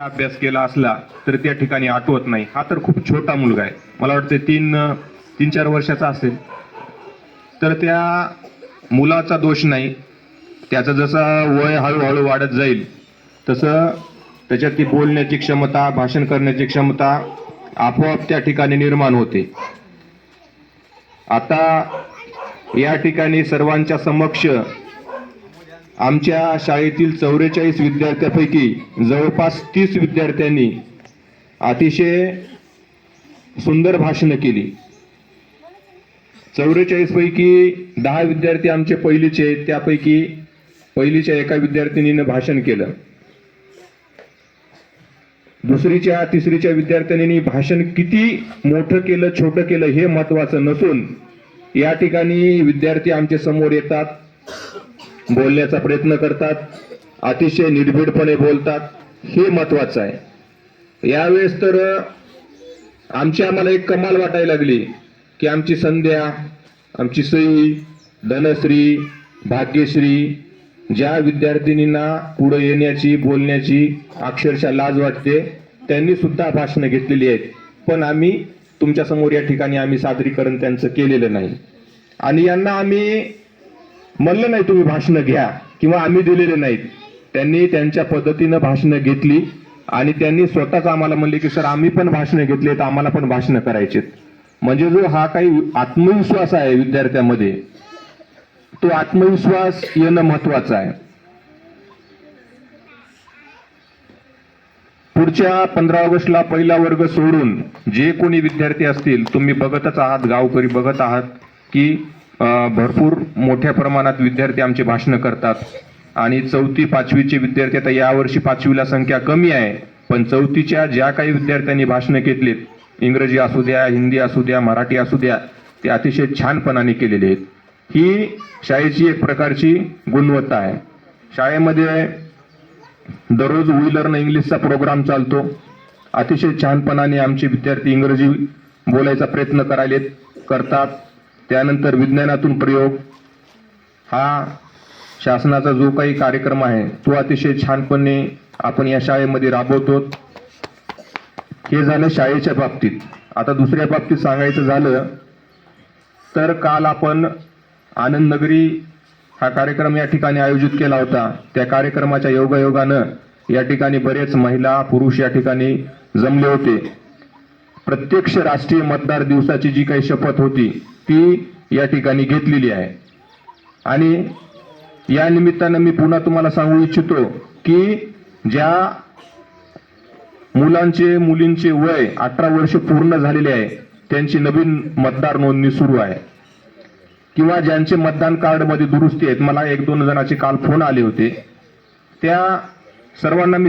अभ्यास केला असला तर त्या ठिकाणी आठवत नाही. हा तर खूप छोटा मुलगा आहे. मला वाटतं तीन तीन चार वर्षाचा असेल. तर त्या मुलाचा दोष नाही. त्याचा जसा वय हळूहळू वाढत जाईल तसं त्याच्यात ती बोलण्याची क्षमता भाषण करण्याची क्षमता आपोआप त्या ठिकाणी निर्माण होते. आता या ठिकाणी सर्वांच्या समक्ष आमच्या शाळेतील चौवेचाळीस विद्यार्थ्यापैकी जवळपास तीस विद्यार्थ्यांनी अतिशय सुंदर भाषणं केली. चौवेचाळीसपैकी दहा विद्यार्थी आमचे पहिलीचे आहेत. त्यापैकी पहिलीच्या एका विद्यार्थिनीनं भाषण केलं. दुसरीच्या तिसरीच्या विद्यार्थ्यांनी भाषण किती मोठं केलं छोटं केलं हे महत्वाचं नसून या ठिकाणी विद्यार्थी आमच्यासमोर येतात. बोलण्याचा प्रयत्न करतात अतिशय निर्भीडपणे बोलतात हे महत्वाचं आहे. यावेळेस तर आमची आम्हाला एक कमाल वाटायला लागली की आमची संध्या आमची सई धनश्री भाग्यश्री ज्या विद्यार्थिनींना पुढे येण्याची बोलण्याची अक्षरशः लाज वाटते त्यांनी सुद्धा भाषणं घेतलेली आहेत. पण आम्ही तुमच्यासमोर या ठिकाणी आम्ही सादरीकरण त्यांचं केलेलं नाही. आणि यांना आम्ही म्हणलं नाही तुम्ही भाषणं घ्या किंवा आम्ही दिलेले नाहीत. त्यांनी त्यांच्या पद्धतीनं भाषणं घेतली आणि त्यांनी स्वतःच आम्हाला म्हणले की सर आम्ही पण भाषणं घेतली तर आम्हाला पण भाषणं करायचीत. म्हणजे जो हा काही आत्मविश्वास आहे विद्यार्थ्यामध्ये तो आत्मविश्वास येणं महत्वाचं आहे. पुढच्या पंधरा ऑगस्टला पहिला वर्ग सोडून जे कोणी विद्यार्थी असतील तुम्ही बघतच आहात गावकरी बघत आहात की भरपूर मोठ्या प्रमाणात विद्यार्थी आमचे भाषणं करतात. आणि चौथी पाचवीचे विद्यार्थी आता यावर्षी पाचवीला संख्या कमी आहे. पण चौथीच्या ज्या काही विद्यार्थ्यांनी भाषणं घेतलीत इंग्रजी असू द्या हिंदी असू द्या मराठी असू द्या ते अतिशय छानपणाने केलेले आहेत. ही शाळेची एक प्रकारची गुणवत्ता आहे. शाळेमध्ये दररोज वी इंग्लिशचा प्रोग्राम चालतो. अतिशय छानपणाने आमचे विद्यार्थी इंग्रजी बोलायचा प्रयत्न करायलेत करतात. त्यानंतर विज्ञानातून प्रयोग. हा शासनाचा जो काही कार्यक्रम आहे तो अतिशय छानपणे आपण या शाळेमध्ये राबवतो. हे झालं शाळेच्या बाबतीत. आता दुसऱ्या बाबतीत सांगायचं झालं तर काल आपण आनंद नगरी हा कार्यक्रम या ठिकाणी आयोजित केला होता. त्या कार्यक्रमाच्या योगायोगानं या ठिकाणी बरेच महिला पुरुष या ठिकाणी जमले होते. प्रत्यक्ष राष्ट्रीय मतदार दिवसाची जी काही शपथ होती ती या ठिकाणी घेतलेली आहे. आणि या निमित्तानं मी पुन्हा तुम्हाला सांगू इच्छितो की ज्या मुलांचे मुलींचे वय अठरा वर्ष पूर्ण झालेले आहे त्यांची नवीन मतदार नोंदणी सुरू आहे. किंवा ज्यांचे मतदान कार्डमध्ये दुरुस्ती आहेत मला एक दोन जणांचे काल फोन आले होते. त्या सर्वांना मी